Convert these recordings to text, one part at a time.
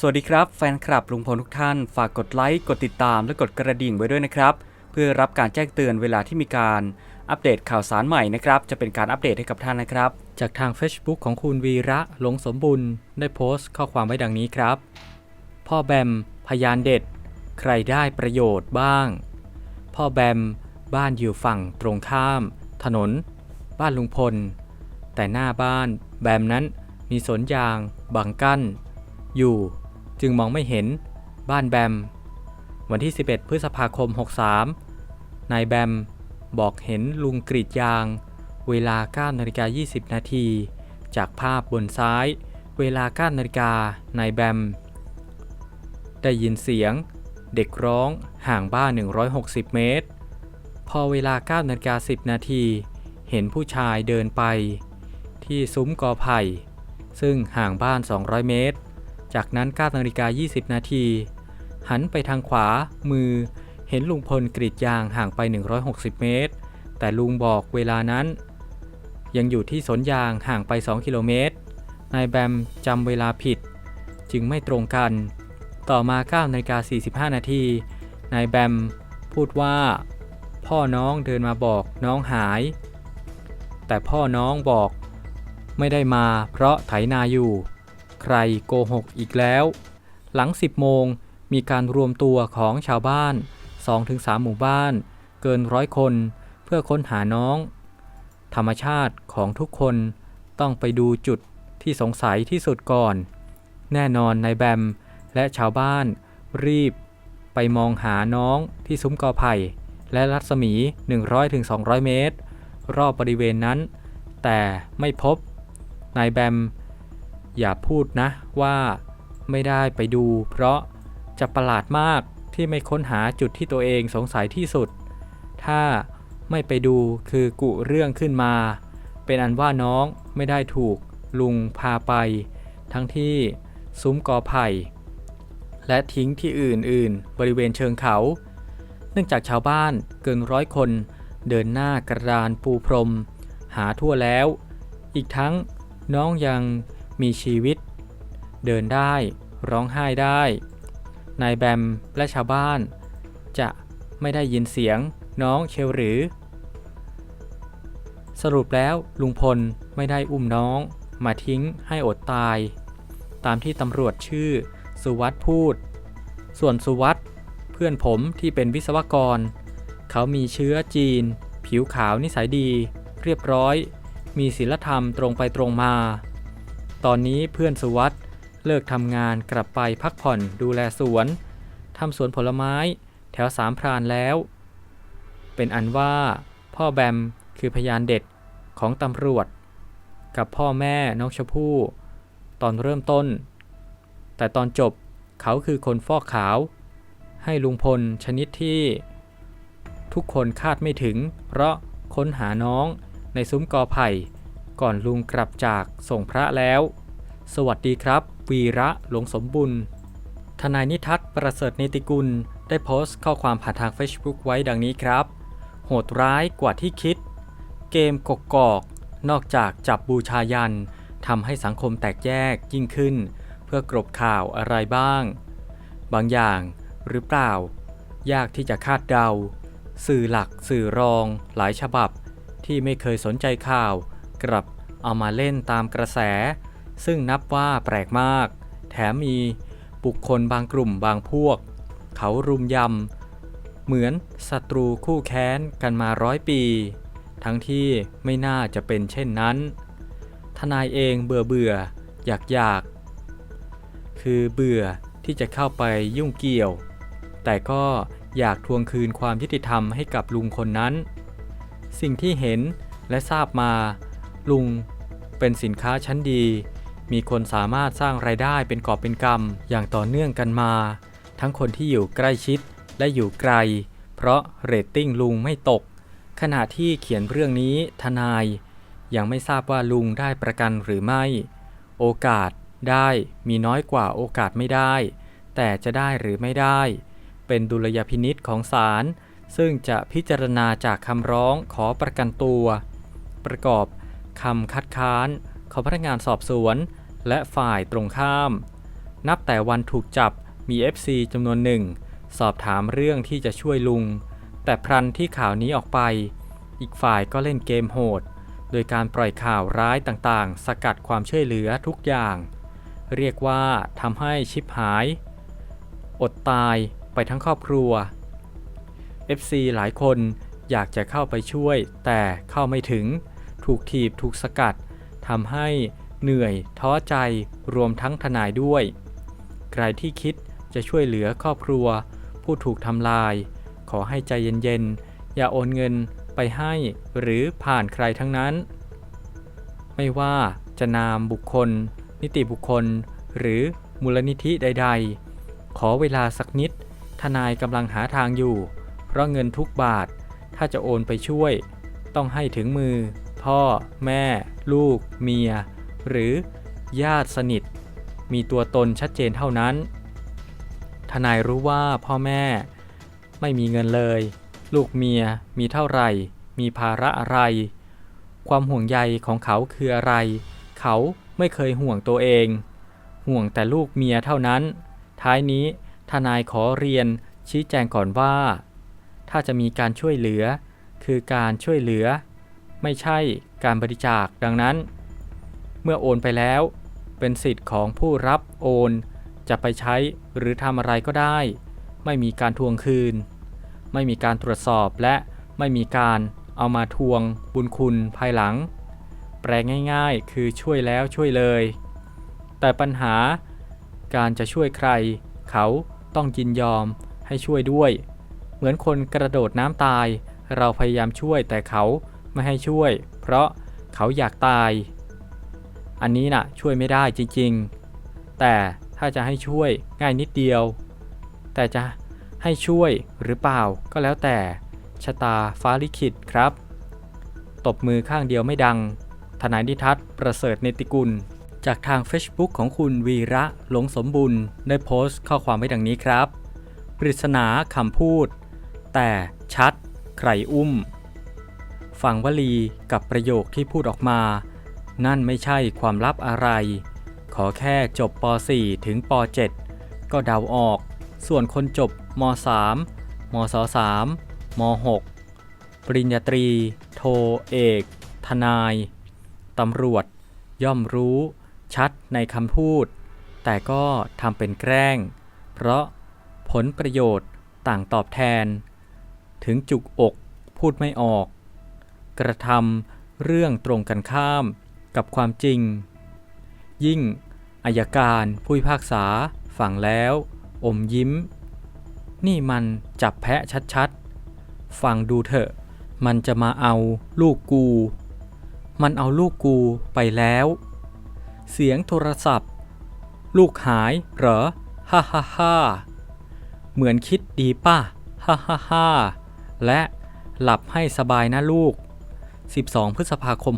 สวัสดีครับแฟนคลับลุงพลทุกท่าน ฝากกดไลค์ กดติดตามและกดกระดิ่งไว้ด้วยนะครับ เพื่อรับการแจ้งเตือนเวลาที่มีการอัปเดตข่าวสารใหม่นะครับ จะเป็นการอัปเดตให้กับท่านนะครับ จากทาง Facebook ของคุณวีระหลงสมบุญได้โพสต์ข้อความไว้ดังนี้ครับ พ่อแบม พยานเด็ด ใครได้ประโยชน์บ้าง พ่อแบม บ้านอยู่ฝั่งตรงข้าม ถนน บ้านลุงพล แต่หน้าบ้านแบมนั้นมีสวนยางบังกั้น อยู่ จึงมองไม่เห็นบ้านแบม วันที่ 11 พฤษภาคม 63 นายแบม บอกเห็นลุงกรีดยาง เวลา9นาฬิกา20 นาที จากภาพบนซ้าย เวลา9นาฬิกานายแบม ได้ยินเสียง เด็กร้องห่างบ้าน 160 เมตร พอเวลา9นาฬิกา10 นาที เห็นผู้ชายเดินไป ที่ซุ้มกอไผ่ ซึ่งห่างบ้าน 200 เมตร จากนั้น9นาฬิกา20 นาที หันไปทางขวา มือ เห็นลุงพลกรีดยางห่างไป 160 เมตร แต่ลุงบอกเวลานั้น ยังอยู่ที่สวนยางห่างไป 2 กิโลเมตร นายแบมจำเวลาผิด จึงไม่ตรงกัน ต่อมา9นาฬิกา45 นาที นายแบมพูดว่า พ่อน้องเดินมาบอกน้องหาย แต่พ่อน้องบอก ไม่ได้มาเพราะไถนาอยู่ ใครโกหกอีกแล้ว หลัง 10 โมงมีการรวมตัวของชาวบ้าน 2-3 หมู่บ้าน เกินร้อยคนเพื่อค้นหาน้อง ธรรมชาติของทุกคนต้องไปดูจุดที่สงสัยที่สุดก่อน แน่นอนนายแบมและชาวบ้านรีบไปมองหาน้องที่ซุ้มกอไผ่ และรัศมี 100-200 เมตร รอบบริเวณนั้น แต่ไม่พบ นายแบม อย่าพูดนะว่าไม่ได้ไปดู เพราะจะประหลาดมากที่ไม่ค้นหาจุดที่ตัวเองสงสัยที่สุด ถ้าไม่ไปดูคือกุเรื่องขึ้นมา เป็นอันว่าน้องไม่ได้ถูกลุงพาไป ทั้งที่ซุ้มกอไผ่ และทิ้งที่อื่นๆ บริเวณเชิงเขา เนื่องจากชาวบ้านเกินร้อยคนเดินหน้ากระดานปูพรม หาทั่วแล้ว อีกทั้งน้องยัง มีชีวิต เดินได้ ร้องไห้ได้ นายแบมและชาวบ้าน จะไม่ได้ยินเสียงน้องเชลหรือ สรุปแล้วลุงพลไม่ได้อุ้มน้องมาทิ้งให้อดตาย ตามที่ตำรวจชื่อสุวัตพูด ส่วนสุวัตเพื่อนผมที่เป็นวิศวกร เขามีเชื้อจีน ผิวขาวนิสัยดี เรียบร้อย มีศีลธรรมตรงไปตรงมา ตอนนี้เพื่อนสุวัตเลิกทำงานกลับไปพักผ่อนดูแลสวนทำสวนผลไม้แถวสามพรานแล้ว เป็นอันว่าพ่อแบมคือพยานเด็ดของตำรวจ กับพ่อแม่น้องชมพู่ ตอนเริ่มต้น แต่ตอนจบเขาคือคนฟอกขาว ให้ลุงพลชนิดที่ ทุกคนคาดไม่ถึง เพราะค้นหาน้องในซุ้มกอไผ่ ก่อนลุงกลับจากส่งพระแล้ว สวัสดีครับ วีระหลวงสมบุญ ทนายนิทัศน์ประเสริฐเนติกุล ได้โพสต์ข้อความผ่านทาง Facebook ไว้ดังนี้ครับ โหดร้ายกว่าที่คิด เกมกกกอก นอกจากจับบูชายันทำให้สังคมแตกแยกยิ่งขึ้น เพื่อกรบข่าวอะไรบ้าง บางอย่างหรือเปล่า ยากที่จะคาดเดา สื่อหลักสื่อรองหลายฉบับที่ไม่เคยสนใจข่าว กลับเอามาเล่นตามกระแส ซึ่งนับว่าแปลกมาก แถมมีบุคคลบางกลุ่มบางพวก เขารุมยำ เหมือนศัตรูคู่แค้นกันมาร้อยปี ทั้งที่ไม่น่าจะเป็นเช่นนั้น ทนายเองเบื่อเบื่ออยากอยากคือเบื่อที่จะเข้าไปยุ่งเกี่ยว แต่ก็อยากทวงคืนความยุติธรรมให้กับลุงคนนั้น สิ่งที่เห็นและทราบมา ลุง เป็นสินค้าชั้นดี มีคนสามารถสร้างรายได้เป็นกอบเป็นกำอย่างต่อเนื่องกันมา ทั้งคนที่อยู่ใกล้ชิดและอยู่ไกล เพราะเรตติ้งลุงไม่ตก ขณะที่เขียนเรื่องนี้ทนาย ยังไม่ทราบว่าลุงได้ประกันหรือไม่ โอกาสได้มีน้อยกว่าโอกาสไม่ได้ แต่จะได้หรือไม่ได้ เป็นดุลยพินิษของศาลซึ่งจะพิจารณาจากคำร้องขอประกันตัว ประกอบ คำคัดค้านของพนักงานสอบสวน และฝ่ายตรงข้าม นับแต่วันถูกจับมี FC จำนวนหนึ่ง สอบถามเรื่องที่จะช่วยลุง แต่พรันที่ข่าวนี้ออกไป อีกฝ่ายก็เล่นเกมโหด โดยการปล่อยข่าวร้ายต่างๆ สกัดความช่วยเหลือทุกอย่าง เรียกว่าทำให้ชิปหาย อดตายไปทั้งครอบครัว FC หลายคนอยากจะเข้าไปช่วยแต่เข้าไม่ถึง ถูกถีบถูกสกัดทำให้เหนื่อย ท้อใจรวมทั้งทนายด้วย ใครที่คิดจะช่วยเหลือครอบครัว ผู้ถูกทำลาย ขอให้ใจเย็นๆ อย่าโอนเงินไปให้หรือผ่านใครทั้งนั้น ไม่ว่าจะนามบุคคล นิติบุคคล หรือมูลนิธิใด ๆ ขอเวลาสักนิด ทนายกำลังหาทางอยู่ เพราะเงินทุกบาทถ้าจะโอนไปช่วย ต้องให้ถึงมือ พ่อ แม่ ลูก เมีย หรือญาติสนิท มีตัวตนชัดเจนเท่านั้น ทนายรู้ว่าพ่อแม่ ไม่มีเงินเลย ลูกเมียมีเท่าไหร่ มีภาระอะไร ความห่วงใยของเขาคืออะไร เขาไม่เคยห่วงตัวเอง ห่วงแต่ลูกเมียเท่านั้น ท้ายนี้ทนายขอเรียนชี้แจงก่อนว่า ถ้าจะมีการช่วยเหลือ คือการช่วยเหลือ ไม่ใช่การบริจาคดังนั้น เมื่อโอนไปแล้ว เป็นสิทธิ์ของผู้รับโอน จะไปใช้หรือทำอะไรก็ได้ ไม่มีการทวงคืน ไม่มีการตรวจสอบและไม่มีการเอามาทวงบุญคุณภายหลัง แปลง่ายๆ คือช่วยแล้วช่วยเลย แต่ปัญหาการจะช่วยใคร เขาต้องยินยอมให้ช่วยด้วย เหมือนคนกระโดดน้ำตาย เราพยายามช่วยแต่เขา ไม่ให้ช่วย เพราะเขาอยากตาย อันนี้น่ะช่วยไม่ได้จริงๆ แต่ถ้าจะให้ช่วยง่ายนิดเดียว แต่จะให้ช่วยหรือเปล่าก็แล้วแต่ชะตาฟ้าลิขิตครับ ตบมือข้างเดียวไม่ดัง ทนายนิทัศน์ประเสริฐเนติกุล จากทาง Facebook ของคุณวีระหลงสมบุญได้โพสต์ข้อความไว้ดังนี้ครับ ปริศนาคำพูด แต่ชัด ใครอุ้ม ฟังวลีกับประโยคที่พูดออกมา นั่นไม่ใช่ความลับอะไร ขอแค่จบป .4 ถึงป .7 ก็เดาออก ส่วนคนจบม .3 มศ 3 ม .6 ปริญญาตรี โทเอก ทนาย ตำรวจ ย่อมรู้ ชัดในคำพูด แต่ก็ทำเป็นแกล้ง เพราะผลประโยชน์ต่างตอบแทน ถึงจุกอกพูดไม่ออก กระทำเรื่องตรงกันข้ามกับความจริง ยิ่งอายการผู้พิพากษาฟังแล้ว อมยิ้ม นี่มันจับแพะชัดๆ ฟังดูเถอะ มันจะมาเอาลูกกู มันเอาลูกกูไปแล้ว เสียงโทรศัพท์ ลูกหายเหรอ ฮ่าฮ่าฮ่าเหมือนคิดดีป่ะ ฮ่าฮ่าฮ่าและหลับให้สบายนะลูก 12 พฤษภาคม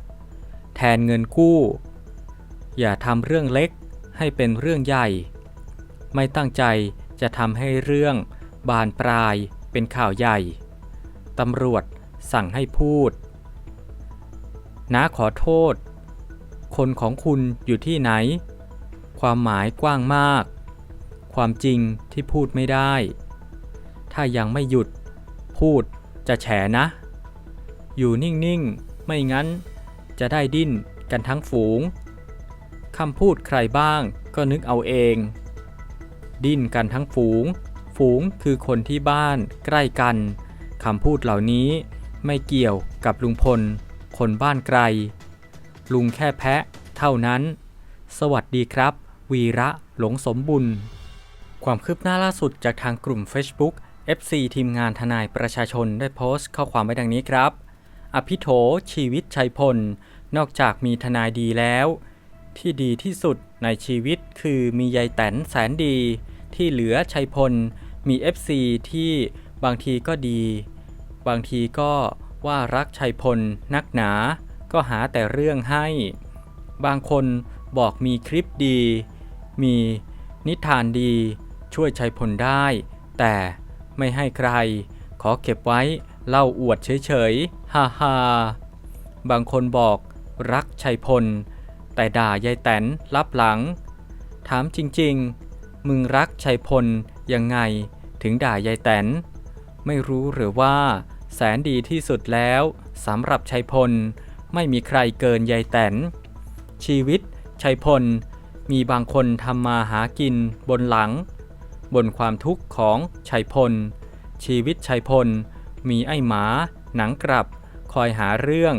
63 แทนเงินกู้ อย่าทำเรื่องเล็กให้เป็นเรื่องใหญ่ ไม่ตั้งใจจะทำให้เรื่องบานปลายเป็นข่าวใหญ่ ตำรวจสั่งให้พูดน้าขอโทษ คนของคุณอยู่ที่ไหน ความหมายกว้างมาก ความจริงที่พูดไม่ได้ ถ้ายังไม่หยุดพูดจะแฉนะ อยู่นิ่งๆ ไม่งั้นจะได้ดิ้นกันทั้งฝูง คำพูดใครบ้างก็นึกเอาเอง ดิ้นกันทั้งฝูง ฝูงคือคนที่บ้านใกล้กัน คำพูดเหล่านี้ไม่เกี่ยวกับลุงพล คนบ้านไกล ลุงแค่แพะเท่านั้น สวัสดีครับ วีระหลงสมบุญ ความคืบหน้าล่าสุดจากทางกลุ่ม Facebook FC ทีมงานทนายประชาชนได้โพสต์ข้อความไว้ดังนี้ครับ อภิโถชีวิตชัยพล นอกจากมีทนายดีแล้ว ที่ดีที่สุดในชีวิตคือมียายแตนแสนดี ที่เหลือชัยพล มี FC ที่บางทีก็ดี บางทีก็ว่ารักชัยพลนักหนา ก็หาแต่เรื่องให้ บางคนบอกมีคลิปดี มีนิทานดีช่วยชัยพลได้ แต่ไม่ให้ใคร ขอเก็บไว้ เล่าอวดเฉยๆ ฮ่าฮาบางคนบอกรักชัยพล แต่ด่ายายแตนรับหลัง ถามจริงๆ มึงรักชัยพลยังไงถึงด่ายายแตน ไม่รู้หรือว่าแสนดีที่สุดแล้วสำหรับชัยพลไม่มีใครเกินยายแตน ชีวิตชัยพลมีบางคนทำมาหากินบนหลัง บนความทุกข์ของชัยพล ชีวิตชัยพล มีไอ้หมา หนังกลับ คอยหาเรื่อง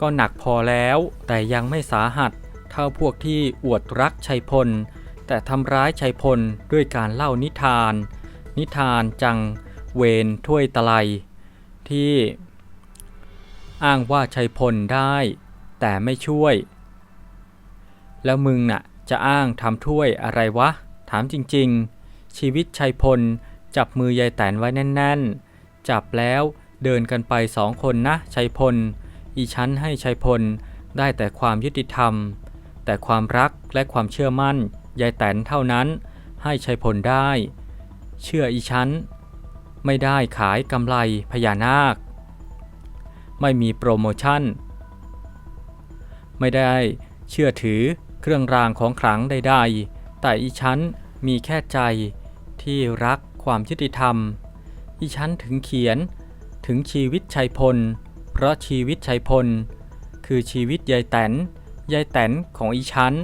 ก็หนักพอแล้ว แต่ยังไม่สาหัส เท่าพวกที่อวดรักชัยพล แต่ทำร้ายชัยพลด้วยการเล่านิทาน นิทานจัง เวนถ้วยตะไลที่อ้างว่าชัยพลได้ แต่ไม่ช่วย แล้วมึงน่ะ จะอ้างทำถ้วยอะไรวะ ถามจริง ๆ ชีวิตชัยพลจับมือยายแตนไว้แน่น ๆ จับแล้วเดินกันไปสองคนนะชัยพล อีชั้นให้ชัยพลได้แต่ความยุติธรรม แต่ความรักและความเชื่อมั่นยายแตนเท่านั้นให้ชัยพลได้ เชื่ออีชั้น ไม่ได้ขายกำไรพญานาค ไม่มีโปรโมชั่น ไม่ได้เชื่อถือเครื่องรางของขลังใดๆ แต่อีชั้นมีแค่ใจที่รักความยุติธรรม อีชั้นถึงเขียน ถึงชีวิตชัยพล เพราะชีวิตชัยพล คือชีวิตยายแตนยายแตนของอีชั้น